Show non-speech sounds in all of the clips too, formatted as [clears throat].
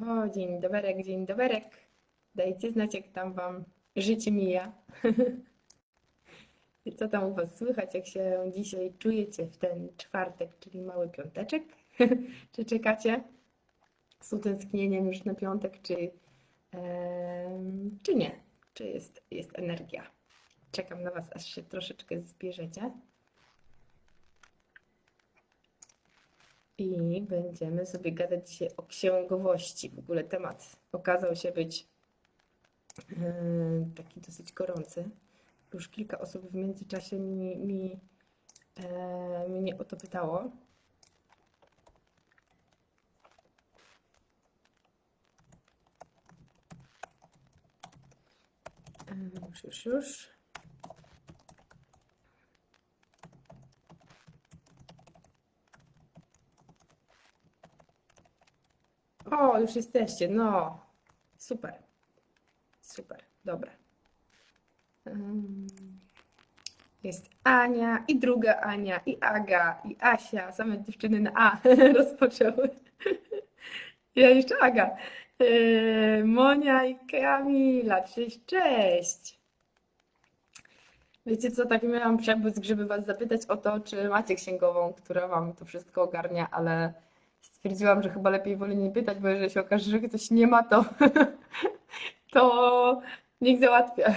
O, dzień doberek, dzień doberek. Dajcie znać, jak tam wam życie mija. [laughs] Co tam u was słychać, jak się dzisiaj czujecie w ten czwartek, czyli mały piąteczek? [laughs] Czy czekacie z utęsknieniem już na piątek, czy, czy nie? Czy jest, jest energia? Czekam na was, aż się troszeczkę zbierzecie. I będziemy sobie gadać dzisiaj o księgowości. W ogóle temat okazał się być e, taki dosyć gorący. Już kilka osób w międzyczasie mi, mi, e, mnie o to pytało. E, Już, już, już. O, już jesteście. No, super. Super, dobra. Jest Ania i druga Ania i Aga i Asia. Same dziewczyny na A [laughs] rozpoczęły. Ja jeszcze Aga. Monia i Kamila. Cześć, cześć. Wiecie co, tak miałam przebłysk, żeby was zapytać o to, czy macie księgową, która wam to wszystko ogarnia, ale stwierdziłam, że chyba lepiej wolę nie pytać, bo jeżeli się okaże, że ktoś nie ma, to, [laughs] to niech załatwia.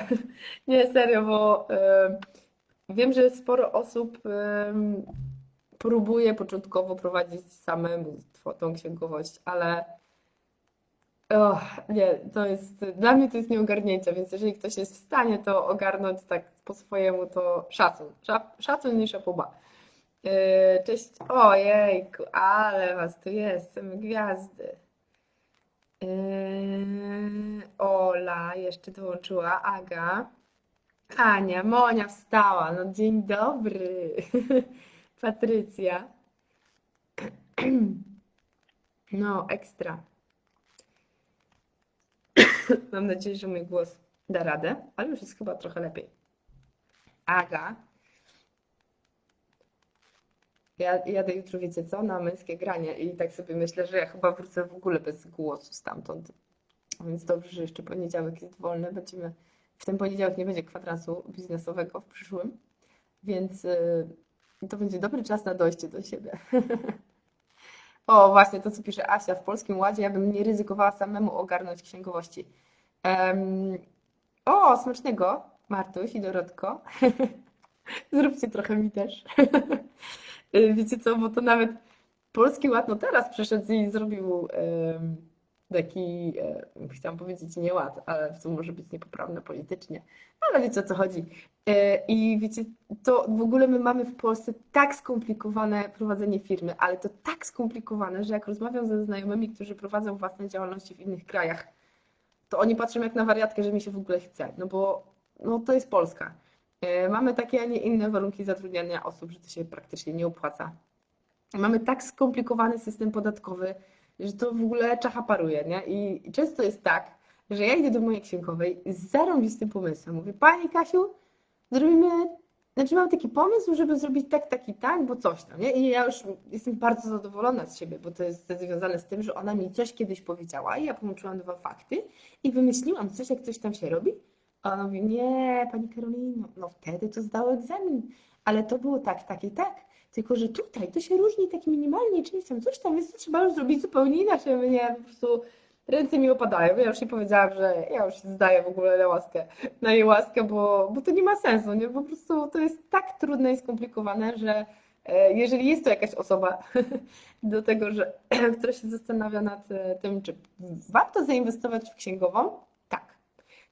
Nie, serio, bo wiem, że sporo osób próbuje początkowo prowadzić samemu tą księgowość, ale nie, to jest, dla mnie to jest nieogarnięcie, więc jeżeli ktoś jest w stanie to ogarnąć tak po swojemu, to szacun, Sza- szacun i szapoba. Cześć, ojejku, ale was tu jest, gwiazdy. Yy, Ola jeszcze dołączyła, Aga, Ania, Monia wstała, no dzień dobry, [laughs] Patrycja, [clears throat] no ekstra. [clears throat] Mam nadzieję, że mój głos da radę, ale już jest chyba trochę lepiej. Aga, ja jadę jutro, wiecie co, na męskie granie i tak sobie myślę, że ja chyba wrócę w ogóle bez głosu stamtąd. Więc dobrze, że jeszcze poniedziałek jest wolny. Będziemy, w ten poniedziałek nie będzie kwadransu biznesowego w przyszłym, więc y, to będzie dobry czas na dojście do siebie. [laughs] O, właśnie to, co pisze Asia, w Polskim Ładzie ja bym nie ryzykowała samemu ogarnąć księgowości. Em, o, smacznego, Martuś i Dorotko. [laughs] Zróbcie trochę mi też. [laughs] Y, Wiecie co, bo to nawet Polski Ład no teraz przeszedł i zrobił taki, e, chciałam powiedzieć nieład, ale to może być niepoprawne politycznie, ale wiecie o co chodzi. E, I wiecie, to w ogóle my mamy w Polsce tak skomplikowane prowadzenie firmy, ale to tak skomplikowane, że jak rozmawiam ze znajomymi, którzy prowadzą własne działalności w innych krajach, to oni patrzą jak na wariatkę, że mi się w ogóle chce, no bo no, to jest Polska. E, Mamy takie, a nie inne warunki zatrudniania osób, że to się praktycznie nie opłaca. Mamy tak skomplikowany system podatkowy, że to w ogóle czacha paruje, nie? I często jest tak, że ja idę do mojej księgowej z zarąbistym pomysłem. Mówię, Pani Kasiu, zrobimy, znaczy mam taki pomysł, żeby zrobić tak, tak i tak, bo coś tam, nie? I ja już jestem bardzo zadowolona z siebie, bo to jest związane z tym, że ona mi coś kiedyś powiedziała i ja połączyłam dwa fakty i wymyśliłam coś, jak coś tam się robi. A ona mówi, nie, Pani Karolino, no wtedy to zdało egzamin, ale to było tak, tak i tak. Tylko, że tutaj to się różni tak minimalnie czymś tam, coś tam, więc to trzeba już zrobić zupełnie inaczej. Mnie po prostu ręce mi opadają. Ja już jej powiedziałam, że ja już zdaję w ogóle na łaskę, na jej łaskę, bo, bo to nie ma sensu, nie? Po prostu to jest tak trudne i skomplikowane, że e, jeżeli jest to jakaś osoba [laughs] do tego, że, [clears throat] która się zastanawia nad e, tym, czy warto zainwestować w księgową.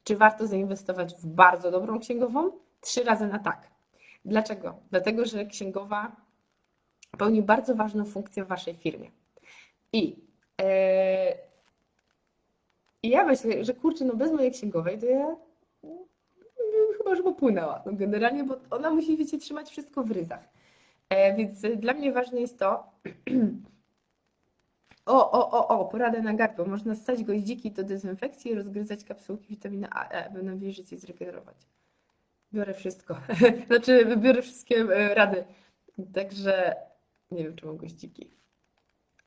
Czy warto zainwestować w bardzo dobrą księgową? Trzy razy na tak. Dlaczego? Dlatego, że księgowa pełni bardzo ważną funkcję w waszej firmie. I i ja myślę, że kurczę, no bez mojej księgowej to ja mm, chyba już popłynęła. No generalnie, bo ona musi, wiecie, trzymać wszystko w ryzach. E, więc dla mnie ważne jest to, [clears throat] o, o, o, o, poradę na gardło. Można ssać goździki do dezynfekcji i rozgryzać kapsułki witaminy A, E, by nawilżyć i zregenerować. Biorę wszystko. [laughs] Znaczy, biorę wszystkie e, rady. Także nie wiem, czy mam goździki.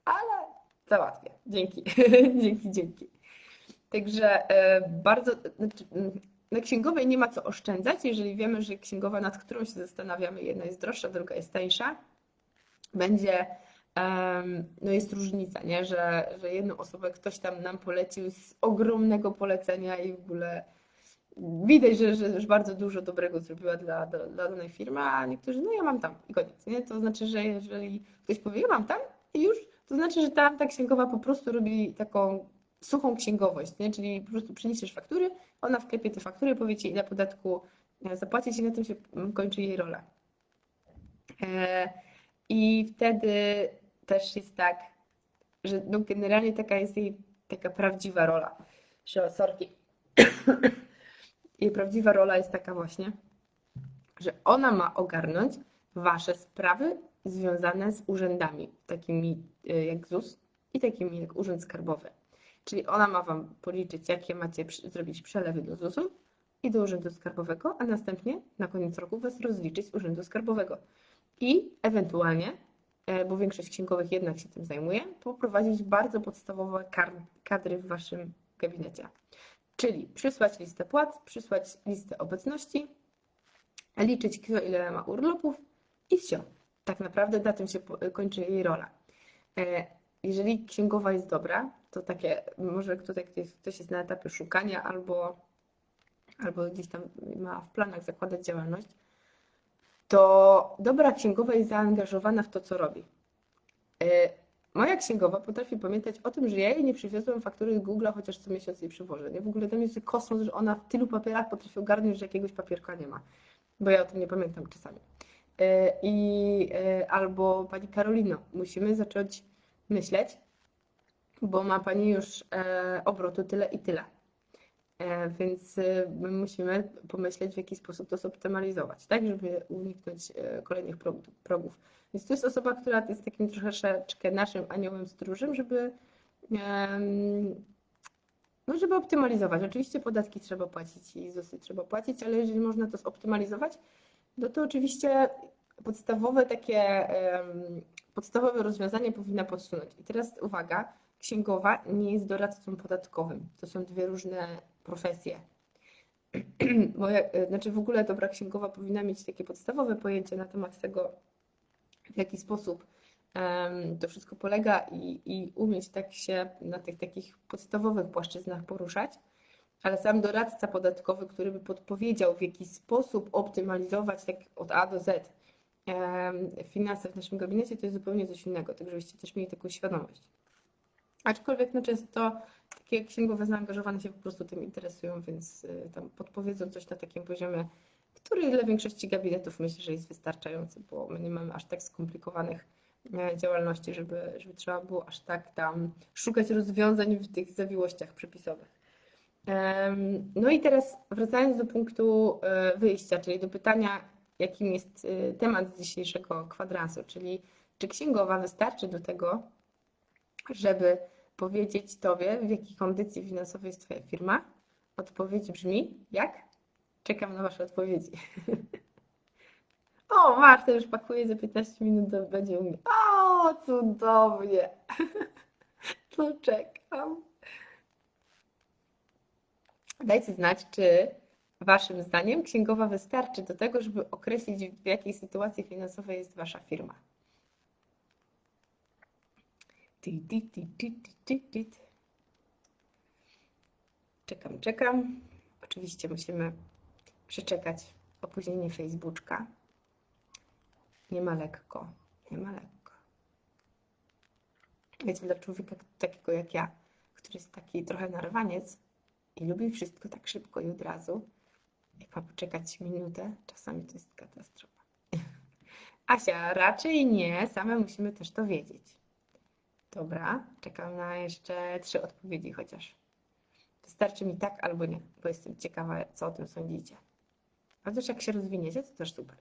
Ale załatwię. Dzięki, [laughs] dzięki, dzięki. Także e, bardzo, znaczy, mm, na księgowej nie ma co oszczędzać, jeżeli wiemy, że księgowa, nad którą się zastanawiamy, jedna jest droższa, druga jest tańsza, będzie, no jest różnica, nie? Że, że jedną osobę ktoś tam nam polecił z ogromnego polecenia i w ogóle widać, że, że, że bardzo dużo dobrego zrobiła dla, dla, dla danej firmy, a niektórzy, no ja mam tam i koniec, nie? To znaczy, że jeżeli ktoś powie, ja mam tam i już, to znaczy, że tam ta księgowa po prostu robi taką suchą księgowość, nie? Czyli po prostu przyniesiesz faktury, ona wklepie te faktury, powie ci, ile podatku e, zapłacić i na tym się kończy jej rola. E, I wtedy też jest tak, że no generalnie taka jest jej taka prawdziwa rola, sorki. Jej prawdziwa rola jest taka właśnie, że ona ma ogarnąć wasze sprawy związane z urzędami, takimi y, jak ZUS i takimi jak Urząd Skarbowy. Czyli ona ma wam policzyć, jakie macie zrobić przelewy do ZUS-u i do Urzędu Skarbowego, a następnie na koniec roku was rozliczyć z Urzędu Skarbowego. I ewentualnie, e, E, bo większość księgowych jednak się tym zajmuje, to prowadzić bardzo podstawowe kadry w Waszym gabinecie. Czyli przysłać listę płac, przysłać listę obecności, liczyć kto ile ma urlopów i wsio. Tak naprawdę na tym się kończy jej rola. E, jeżeli księgowa jest dobra, to takie, może tutaj ktoś jest na etapie szukania albo, albo gdzieś tam ma w planach zakładać działalność, to dobra księgowa jest zaangażowana w to, co robi. E, Moja księgowa potrafi pamiętać o tym, że ja jej nie przywiozłam faktury z Google'a, chociaż co miesiąc jej przywożę. Nie? W ogóle mnie jest kosmos, że ona w tylu papierach potrafi ogarnąć, że jakiegoś papierka nie ma, bo ja o tym nie pamiętam czasami. E, I e, albo pani Karolino, musimy zacząć myśleć, bo ma pani już obrotu tyle i tyle. E, Więc e, my musimy pomyśleć, w jaki sposób to zoptymalizować, tak, żeby uniknąć e, kolejnych prog- progów. Więc to jest osoba, która jest takim troszeczkę naszym aniołem stróżem, żeby, no, żeby optymalizować. Oczywiście podatki trzeba płacić i ZUSy trzeba płacić, ale jeżeli można to zoptymalizować, no to oczywiście podstawowe takie, podstawowe rozwiązanie powinna podsunąć. I teraz uwaga, księgowa nie jest doradcą podatkowym. To są dwie różne profesje. Bo jak, znaczy w ogóle dobra księgowa powinna mieć takie podstawowe pojęcie na temat tego, w jaki sposób to wszystko polega i, i umieć tak się na tych takich podstawowych płaszczyznach poruszać. Ale sam doradca podatkowy, który by podpowiedział, w jaki sposób optymalizować tak od A do Z finanse w naszym gabinecie, to jest zupełnie coś innego. Tak, żebyście też mieli taką świadomość. Aczkolwiek no często takie księgowe zaangażowane się po prostu tym interesują, więc y, tam podpowiedzą coś na takim poziomie, który dla większości gabinetów myślę, że jest wystarczający, bo my nie mamy aż tak skomplikowanych e, działalności, żeby, żeby trzeba było aż tak tam szukać rozwiązań w tych zawiłościach przepisowych. No i teraz wracając do punktu e, wyjścia, czyli do pytania, jakim jest e, temat dzisiejszego kwadransu, czyli czy księgowa wystarczy do tego, żeby powiedzieć Tobie, w jakiej kondycji finansowej jest Twoja firma? Odpowiedź brzmi, jak? Czekam na Wasze odpowiedzi. [laughs] O, Marta już pakuje za 15 minut, będzie u mnie. O, cudownie. To [laughs] czekam. Dajcie znać, czy Waszym zdaniem księgowa wystarczy do tego, żeby określić, w jakiej sytuacji finansowej jest Wasza firma. Czekam, czekam. Oczywiście musimy przeczekać opóźnienie Facebooka. Nie ma lekko, nie ma lekko. Wiecie, dla człowieka takiego jak ja, który jest taki trochę narwaniec i lubi wszystko tak szybko i od razu, jak ma poczekać minutę, czasami to jest katastrofa. [laughs] Asia, raczej nie, same musimy też to wiedzieć. Dobra, czekam na jeszcze trzy odpowiedzi chociaż. Wystarczy mi tak albo nie, bo jestem ciekawa, co o tym sądzicie. A też jak się rozwiniecie, to też super.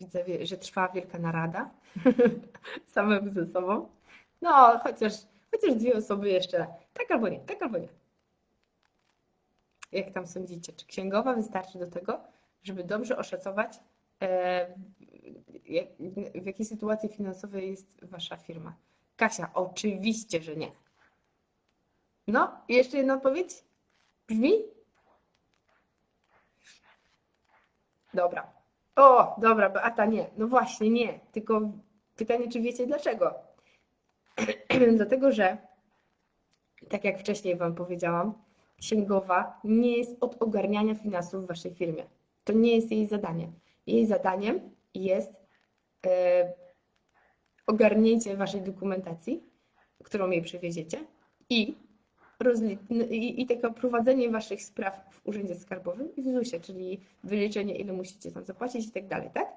Widzę, że trwa wielka narada [laughs] samym ze sobą. No, chociaż, chociaż dwie osoby jeszcze. Tak albo nie, tak albo nie. Jak tam sądzicie? Czy księgowa wystarczy do tego, żeby dobrze oszacować w jakiej sytuacji finansowej jest wasza firma? Kasia, oczywiście, że nie. No, jeszcze jedna odpowiedź? Brzmi? Dobra. O, dobra, Beata, nie. No właśnie, nie. Tylko pytanie, czy wiecie dlaczego? [clears throat] Dlatego, że tak jak wcześniej Wam powiedziałam, księgowa nie jest od ogarniania finansów w Waszej firmie. To nie jest jej zadanie. Jej zadaniem jest e, ogarnięcie Waszej dokumentacji, którą jej przywieziecie i, i, i takie prowadzenie Waszych spraw w Urzędzie Skarbowym i w ZUS-ie, czyli wyliczenie, ile musicie tam zapłacić i tak dalej, tak?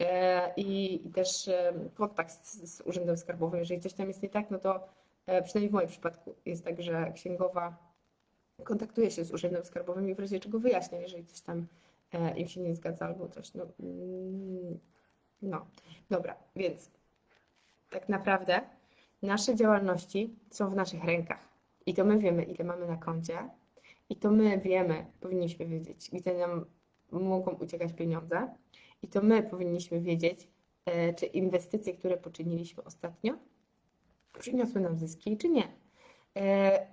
E, I, też e, kontakt z, z Urzędem Skarbowym. Jeżeli coś tam jest nie tak, no to przynajmniej w moim przypadku jest tak, że księgowa kontaktuje się z Urzędem Skarbowym i w razie czego wyjaśnia, jeżeli coś tam im się nie zgadza albo coś. No, mm, no. dobra, więc tak naprawdę nasze działalności są w naszych rękach i to my wiemy, ile mamy na koncie i to my wiemy, powinniśmy wiedzieć, gdzie nam mogą uciekać pieniądze i to my powinniśmy wiedzieć, e, czy inwestycje, które poczyniliśmy ostatnio, przyniosły nam zyski, czy nie. E,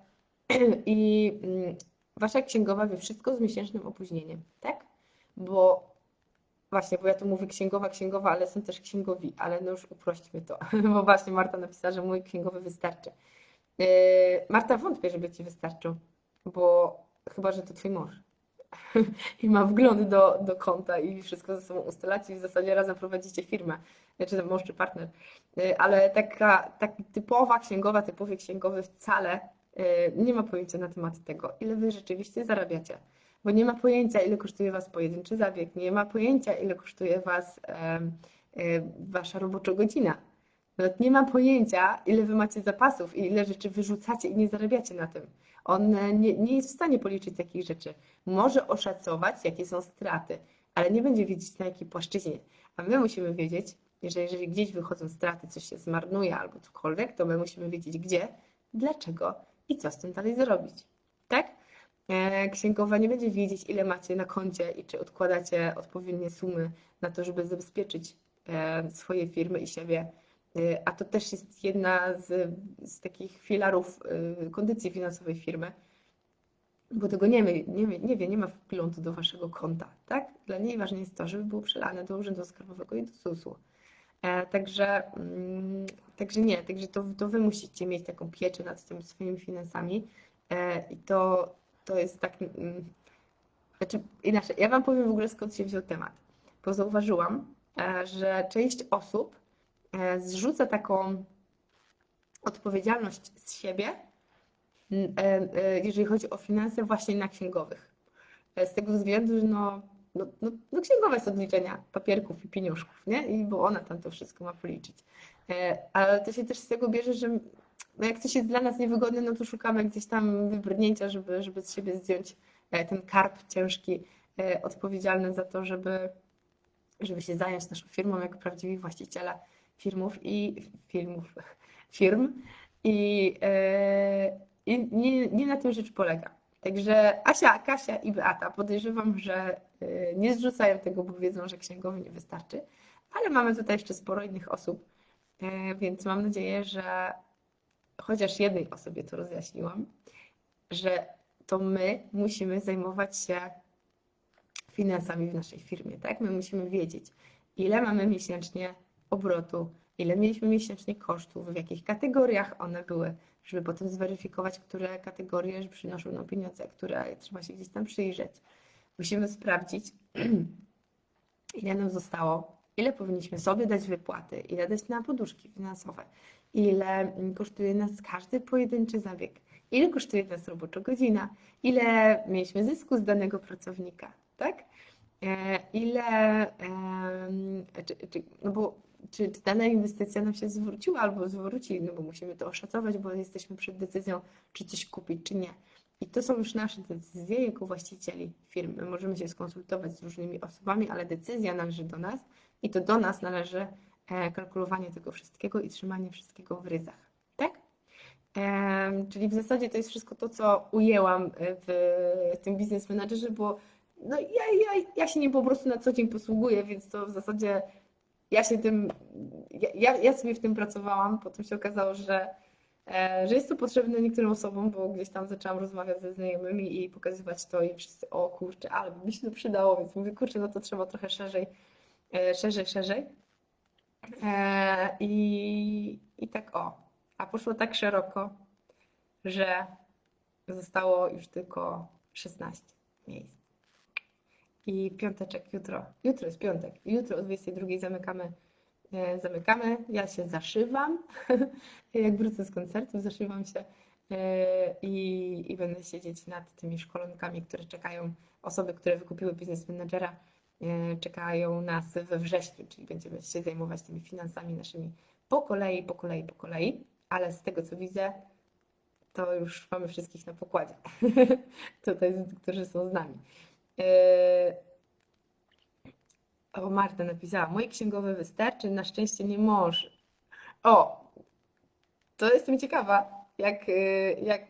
[clears throat] I mm, wasza księgowa wie wszystko z miesięcznym opóźnieniem, tak? Bo właśnie, bo ja tu mówię księgowa, księgowa, ale są też księgowi, ale no już uprośćmy to, [laughs] bo właśnie Marta napisała, że mój księgowy wystarczy. E, Marta, wątpię, żeby ci wystarczył, bo chyba, że to twój mąż [laughs] i ma wgląd do, do konta i wszystko ze sobą ustalacie i w zasadzie razem prowadzicie firmę, czy ten mąż, czy partner. Y, Ale taka, taka typowa księgowa, typowy księgowy wcale y, nie ma pojęcia na temat tego, ile wy rzeczywiście zarabiacie. Bo nie ma pojęcia, ile kosztuje was pojedynczy zabieg, nie ma pojęcia, ile kosztuje was y, wasza robocza godzina. Nawet nie ma pojęcia, ile wy macie zapasów i ile rzeczy wyrzucacie i nie zarabiacie na tym. On e, nie, nie jest w stanie policzyć takich rzeczy. Może oszacować, jakie są straty, ale nie będzie wiedzieć na jakiej płaszczyźnie. A my musimy wiedzieć, że jeżeli gdzieś wychodzą straty, coś się zmarnuje albo cokolwiek, to my musimy wiedzieć gdzie, dlaczego i co z tym dalej zrobić. Tak? E, Księgowa nie będzie wiedzieć, ile macie na koncie i czy odkładacie odpowiednie sumy na to, żeby zabezpieczyć e, swoje firmy i siebie. E, A to też jest jedna z, z takich filarów kondycji finansowej firmy, bo tego nie, wie, nie, nie wie, nie ma wglądu do waszego konta, tak? Dla niej ważne jest to, żeby było przelane do Urzędu Skarbowego i do ZUS-u. Także, mm, także nie, także to, to wy musicie mieć taką pieczę nad tymi swoimi finansami i to, to jest tak, mm, znaczy inaczej, ja wam powiem w ogóle skąd się wziął temat, bo zauważyłam, e, że część osób e, zrzuca taką odpowiedzialność z siebie, e, jeżeli chodzi o finanse, właśnie na księgowych. Z tego względu, że no, no, no, no jest od liczenia papierków i pieniążków, nie? I bo ona tam to wszystko ma policzyć. Ale to się też z tego bierze, że no jak coś jest dla nas niewygodne, no to szukamy gdzieś tam wybrnięcia, żeby, żeby z siebie zdjąć e, ten karp ciężki, e, odpowiedzialny za to, żeby, żeby się zająć naszą firmą jako prawdziwi właściciele firmów i filmów, firm. I, e, i nie, nie na tym rzecz polega. Także Asia, Kasia i Beata podejrzewam, że nie zrzucają tego, bo wiedzą, że księgowi nie wystarczy, ale mamy tutaj jeszcze sporo innych osób, więc mam nadzieję, że chociaż jednej osobie to rozjaśniłam, że to my musimy zajmować się finansami w naszej firmie, tak? My musimy wiedzieć, ile mamy miesięcznie obrotu, ile mieliśmy miesięcznie kosztów, w jakich kategoriach one były, żeby potem zweryfikować, które kategorie przynoszą nam pieniądze, które trzeba się gdzieś tam przyjrzeć. Musimy sprawdzić, [clears throat] ile nam zostało, ile powinniśmy sobie dać wypłaty, ile dać na poduszki finansowe, ile mm, kosztuje nas każdy pojedynczy zabieg, ile kosztuje nas robocza godzina, ile mieliśmy zysku z danego pracownika, tak? E, Ile, czy, czy, no bo, czy, czy dana inwestycja nam się zwróciła albo zwróci, no bo musimy to oszacować, bo jesteśmy przed decyzją, czy coś kupić, czy nie. I to są już nasze decyzje jako właścicieli firmy. Możemy się skonsultować z różnymi osobami, ale decyzja należy do nas i to do nas należy kalkulowanie tego wszystkiego i trzymanie wszystkiego w ryzach. Tak? Em, Czyli w zasadzie to jest wszystko to, co ujęłam w tym biznes menadżerze, bo no ja, ja, ja się nim po prostu na co dzień posługuję, więc to w zasadzie ja się tym, ja, ja, sobie w tym pracowałam, potem się okazało, że, e, że jest to potrzebne niektórym osobom, bo gdzieś tam zaczęłam rozmawiać ze znajomymi i pokazywać to i wszyscy, o kurczę, ale mi się to przydało, więc mówię, kurczę, no to trzeba trochę szerzej, e, szerzej, szerzej. E, I, I tak o, a poszło tak szeroko, że zostało już tylko 16 miejsc. I piąteczek jutro. Jutro jest piątek. Jutro o 22 zamykamy. e, Zamykamy. Ja się zaszywam. [laughs] Jak wrócę z koncertu, zaszywam się e, i, i będę siedzieć nad tymi szkolonkami, które czekają. Osoby, które wykupiły biznes menedżera, czekają nas we wrześniu, czyli będziemy się zajmować tymi finansami naszymi po kolei, po kolei, po kolei. Ale z tego co widzę, to już mamy wszystkich na pokładzie. [laughs] Tutaj, którzy są z nami. Yy, O, Marta napisała, moje księgowe wystarczy, na szczęście nie może. O, to jestem ciekawa, jak, yy, jak,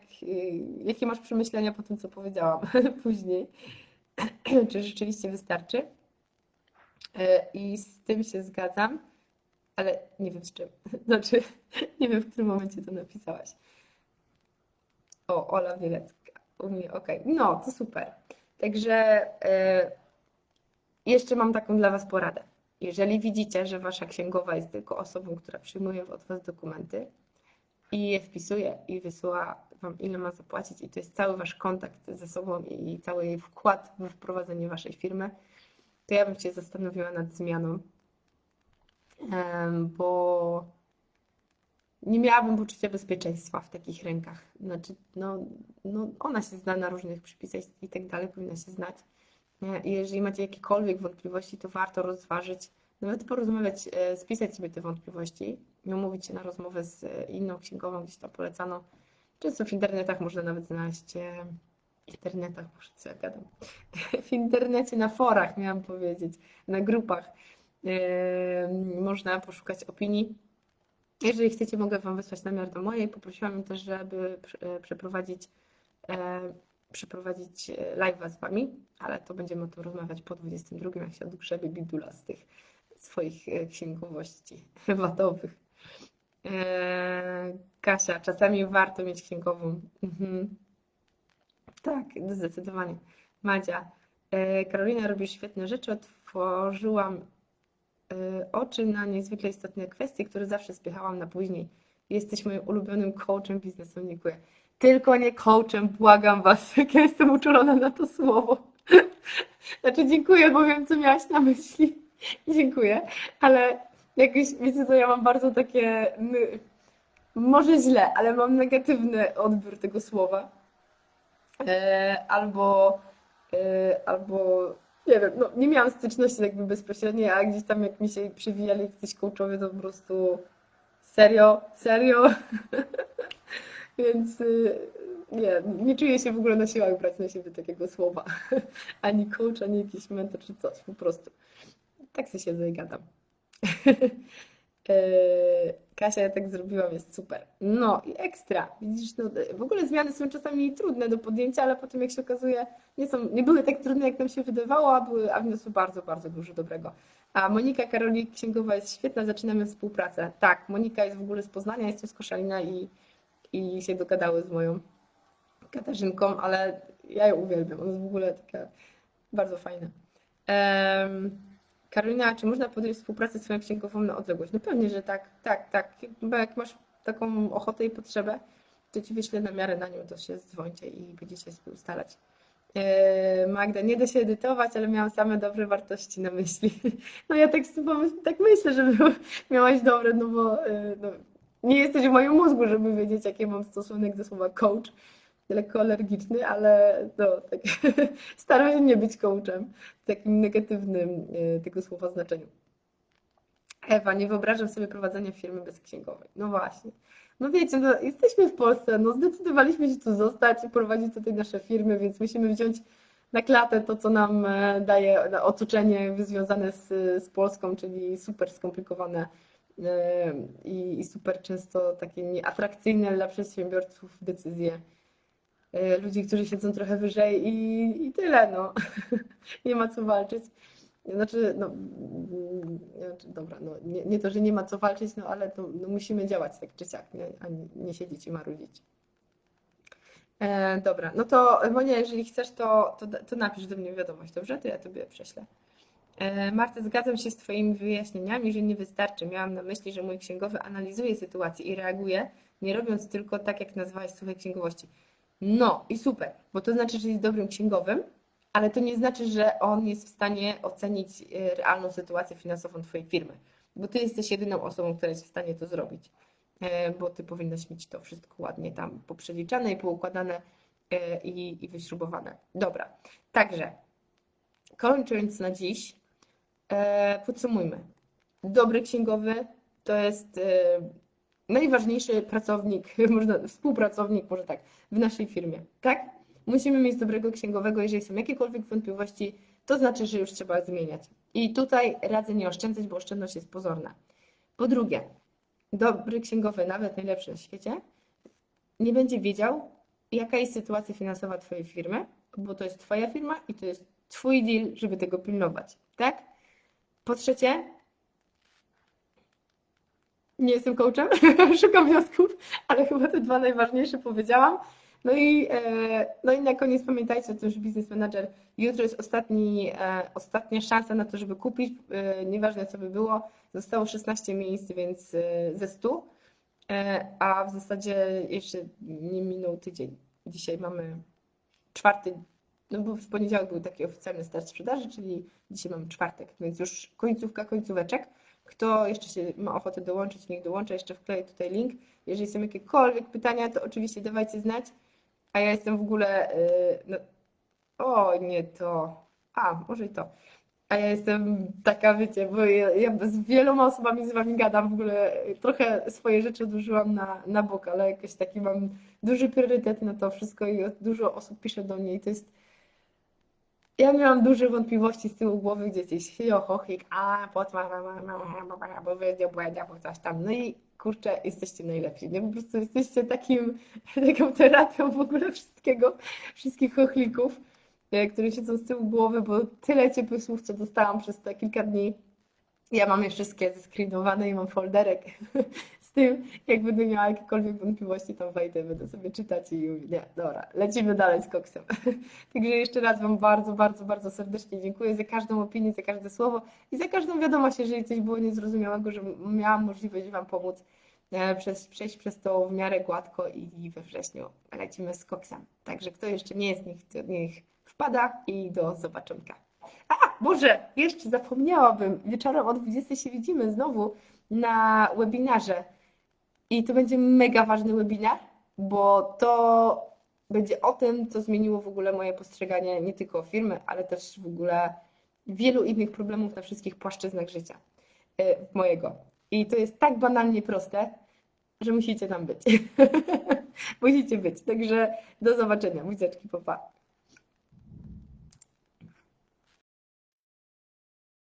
jakie masz przemyślenia po tym, co powiedziałam [laughs] później. [clears throat] Czy rzeczywiście wystarczy? Yy, I z tym się zgadzam, ale nie wiem z czym. [laughs] Znaczy, nie wiem, w którym momencie to napisałaś. O, Ola Bielecka. U mnie, okej. No, to super. Także e, jeszcze mam taką dla Was poradę. Jeżeli widzicie, że Wasza księgowa jest tylko osobą, która przyjmuje od Was dokumenty i je wpisuje i wysyła Wam, ile ma zapłacić, i to jest cały Wasz kontakt ze sobą i cały jej wkład w wprowadzenie Waszej firmy, to ja bym się zastanowiła nad zmianą, bo nie miałabym poczucia bezpieczeństwa w takich rękach. Znaczy, no, no ona się zna na różnych przepisach i tak dalej, powinna się znać. Jeżeli macie jakiekolwiek wątpliwości, to warto rozważyć, nawet porozmawiać, e, spisać sobie te wątpliwości, nie umówić się na rozmowę z e, inną księgową, gdzieś tam polecano. Często w internetach można nawet znaleźć, e, internetach, może co ja gadam, [laughs] w internecie, na forach, miałam powiedzieć, na grupach, e, można poszukać opinii. Jeżeli chcecie, mogę Wam wysłać namiar do mojej. Poprosiłam ją też, żeby prze- przeprowadzić, e, przeprowadzić e, live'a z Wami, ale to będziemy o tym rozmawiać po 22, jak się odgrzebie bidula z tych swoich e, księgowości [laughs] watowych. E, Kasia, czasami warto mieć księgową. Mhm. Tak, zdecydowanie. Madzia, e, Karolina, robisz świetne rzeczy. Otworzyłam y, oczy na niezwykle istotne kwestie, które zawsze spychałam na później. Jesteś moim ulubionym coachem biznesowym. Dziękuję. Tylko nie coachem, błagam Was. Jak [laughs] ja jestem uczulona na to słowo. [laughs] Znaczy dziękuję, bo wiem, co miałaś na myśli. [laughs] Dziękuję, ale jakoś, wiecie co, ja mam bardzo takie, może źle, ale mam negatywny odbiór tego słowa. E, Albo, e, albo nie wiem, no nie miałam styczności jakby bezpośredniej, a gdzieś tam jak mi się przywijali jakiś coachowie, to po prostu serio, serio. [laughs] Więc y, nie, nie czuję się w ogóle na siłach brać na siebie takiego słowa. [laughs] Ani coach, ani jakiś mentor, czy coś, po prostu. Tak sobie siedzę i gadam. [laughs] E, Kasia, ja tak zrobiłam, jest super. No i ekstra. Widzisz, no, w ogóle zmiany są czasami trudne do podjęcia, ale potem jak się okazuje, nie są, nie były tak trudne, jak nam się wydawało, a były, a wniosły bardzo, bardzo dużo dobrego. A Monika Karolik Księgowa jest świetna, zaczynamy współpracę. Tak, Monika jest w ogóle z Poznania, jestem z Koszalina i, i się dogadały z moją Katarzynką, ale ja ją uwielbiam, ona jest w ogóle taka bardzo fajna. Em, Karolina, czy można podjąć współpracę z swoją księgową na odległość? No pewnie, że tak, tak, tak. Bo jak masz taką ochotę i potrzebę, to ci wyślę na miarę na nią, to się dzwońcie i będziecie sobie ustalać. E, Magda, nie da się edytować, ale miałam same dobre wartości na myśli. [laughs] No ja tak, tak myślę, że miałaś dobre, no bo e, no, nie jesteś w moim mózgu, żeby wiedzieć, jaki mam stosunek do słowa coach. Lekko alergiczny, ale no, tak, [laughs] staram się nie być coachem w takim negatywnym e, tego słowa znaczeniu. Ewa, nie wyobrażam sobie prowadzenia firmy bezksięgowej. No właśnie. No wiecie, no, jesteśmy w Polsce, no zdecydowaliśmy się tu zostać i prowadzić tutaj nasze firmy, więc musimy wziąć na klatę to, co nam e, daje otoczenie związane z, z Polską, czyli super skomplikowane e, i, i super często takie nieatrakcyjne dla przedsiębiorców decyzje. Y, ludzi, którzy siedzą trochę wyżej i, i tyle, no. [laughs] Nie ma co walczyć. Znaczy, no, znaczy, dobra, no, nie, nie to, że nie ma co walczyć, no ale to, no, musimy działać tak czy siak, nie, a nie, nie siedzieć i marudzić. E, dobra, no to Monia, jeżeli chcesz, to, to, to napisz do mnie wiadomość, dobrze? To ja tobie prześlę. E, Marta, zgadzam się z Twoimi wyjaśnieniami, że nie wystarczy. Miałam na myśli, że mój księgowy analizuje sytuację i reaguje, nie robiąc tylko tak, jak nazwałaś suchej księgowości. No i super, bo to znaczy, że jest dobrym księgowym, ale to nie znaczy, że on jest w stanie ocenić e, realną sytuację finansową Twojej firmy, bo Ty jesteś jedyną osobą, która jest w stanie to zrobić, E, bo Ty powinnaś mieć to wszystko ładnie tam poprzeliczane i poukładane e, i, i wyśrubowane. Dobra, także kończąc na dziś, podsumujmy. Dobry księgowy to jest najważniejszy pracownik, [laughs] można, współpracownik, może tak, w naszej firmie, tak? Musimy mieć dobrego księgowego, jeżeli są jakiekolwiek wątpliwości, to znaczy, że już trzeba zmieniać. I tutaj radzę nie oszczędzać, bo oszczędność jest pozorna. Po drugie, dobry księgowy, nawet najlepszy na świecie, nie będzie wiedział, jaka jest sytuacja finansowa Twojej firmy, bo to jest Twoja firma i to jest Twój deal, żeby tego pilnować, tak? Po trzecie, nie jestem coachem, [laughs] szukam wniosków, ale chyba te dwa najważniejsze powiedziałam. No i, e, no i na koniec pamiętajcie, to już biznes manager, jutro jest ostatni, e, ostatnia szansa na to, żeby kupić, e, nieważne co by było, zostało 16 miejsc, więc ze 100, e, a w zasadzie jeszcze nie minął tydzień. Dzisiaj mamy czwarty, no bo w poniedziałek był taki oficjalny start sprzedaży, czyli dzisiaj mamy czwartek, więc już końcówka końcóweczek. Kto jeszcze się ma ochotę dołączyć, niech dołącza. Jeszcze wkleję tutaj link. Jeżeli są jakiekolwiek pytania, to oczywiście dawajcie znać. A ja jestem w ogóle. Yy, no, o, nie to. A, może i to. A ja jestem taka, wiecie, bo ja, ja z wieloma osobami z wami gadam, w ogóle trochę swoje rzeczy odłożyłam na, na bok, ale jakoś taki mam duży priorytet na to wszystko i dużo osób pisze do mnie i to jest ja miałam duże wątpliwości z tyłu głowy, gdzie gdzieś jochochik, a potma, bo wiedział, błęda, bo coś tam. No i kurczę, jesteście najlepsi, nie? Po prostu jesteście takim, [laughs] taką terapią w ogóle wszystkiego, wszystkich chochlików, e, które siedzą z tyłu głowy, bo tyle ciepłych słów, co dostałam przez te kilka dni. Ja mam je wszystkie zescreenowane i mam folderek z tym, jak będę miała jakiekolwiek wątpliwości, tam wejdę, będę sobie czytać i nie, dobra, lecimy dalej z koksem. [laughs] Także jeszcze raz Wam bardzo, bardzo, bardzo serdecznie dziękuję za każdą opinię, za każde słowo i za każdą wiadomość, jeżeli coś było niezrozumiałego, że miałam możliwość Wam pomóc e, przez, przejść przez to w miarę gładko i we wrześniu lecimy z koksem. Także kto jeszcze nie jest, niech, niech wpada i do zobaczonka. A, Boże, jeszcze zapomniałabym. Wieczorem o 20 się widzimy znowu na webinarze. I to będzie mega ważny webinar, bo to będzie o tym, co zmieniło w ogóle moje postrzeganie nie tylko firmy, ale też w ogóle wielu innych problemów na wszystkich płaszczyznach życia y, mojego. I to jest tak banalnie proste, że musicie tam być. [laughs] musicie być. Także do zobaczenia. Buziaczki, papa.